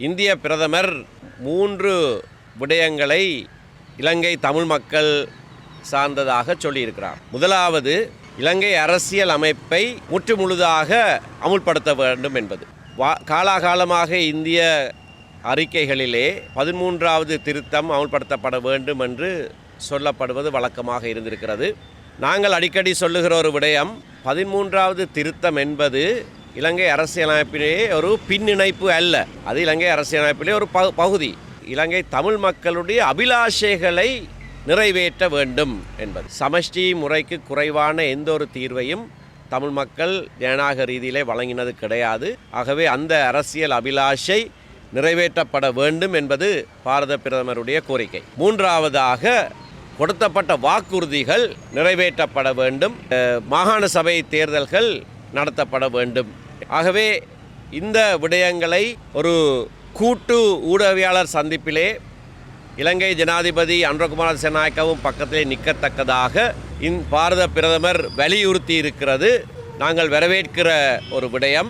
இந்திய பிரதமர் மூன்று விடயங்களை இலங்கை தமிழ் மக்கள் சார்ந்ததாக சொல்லியிருக்கிறார். முதலாவது இலங்கை அரசியல் அமைப்பை முற்றுமுழுதாக அமுல்படுத்த வேண்டும் என்பது. வா காலாகாலமாக இந்திய அறிக்கைகளிலே பதிமூன்றாவது திருத்தம் அமுல்படுத்தப்பட வேண்டும் என்று சொல்லப்படுவது வழக்கமாக இருந்திருக்கிறது. நாங்கள் அடிக்கடி சொல்லுகிற ஒரு விடயம் பதிமூன்றாவது திருத்தம் என்பது இலங்கை அரசியலமைப்பிலேயே ஒரு பின்னிணைப்பு அல்ல. அது இலங்கை அரசியலமைப்பிலே ஒரு பகு- பகுதி. இலங்கை தமிழ் மக்களுடைய அபிலாஷைகளை நிறைவேற்ற வேண்டும் என்பது. சமஷ்டி முறைக்கு குறைவான எந்த ஒரு தீர்வையும் தமிழ் மக்கள் ஜனநாயக ரீதியிலே வழங்கினது கிடையாது. ஆகவே அந்த அரசியல் அபிலாஷை நிறைவேற்றப்பட வேண்டும் என்பது பாரத பிரதமருடைய கோரிக்கை. மூன்றாவதாக கொடுத்தப்பட்ட வாக்குறுதிகள் நிறைவேற்றப்பட வேண்டும். மாகாண சபை தேர்தல்கள் நடத்தப்பட வேண்டும். ஆகவே இந்த விடயங்களை ஒரு கூட்டு ஊடகவியாளர் சந்திப்பிலே இலங்கை ஜனாதிபதி அன்றகுமார் செனாய்க்கவும் பக்கத்திலே நிற்கத்தக்கதாக இந் பாரத பிரதமர் வலியுறுத்தி இருக்கிறது நாங்கள் வரவேற்கிற ஒரு விடயம்.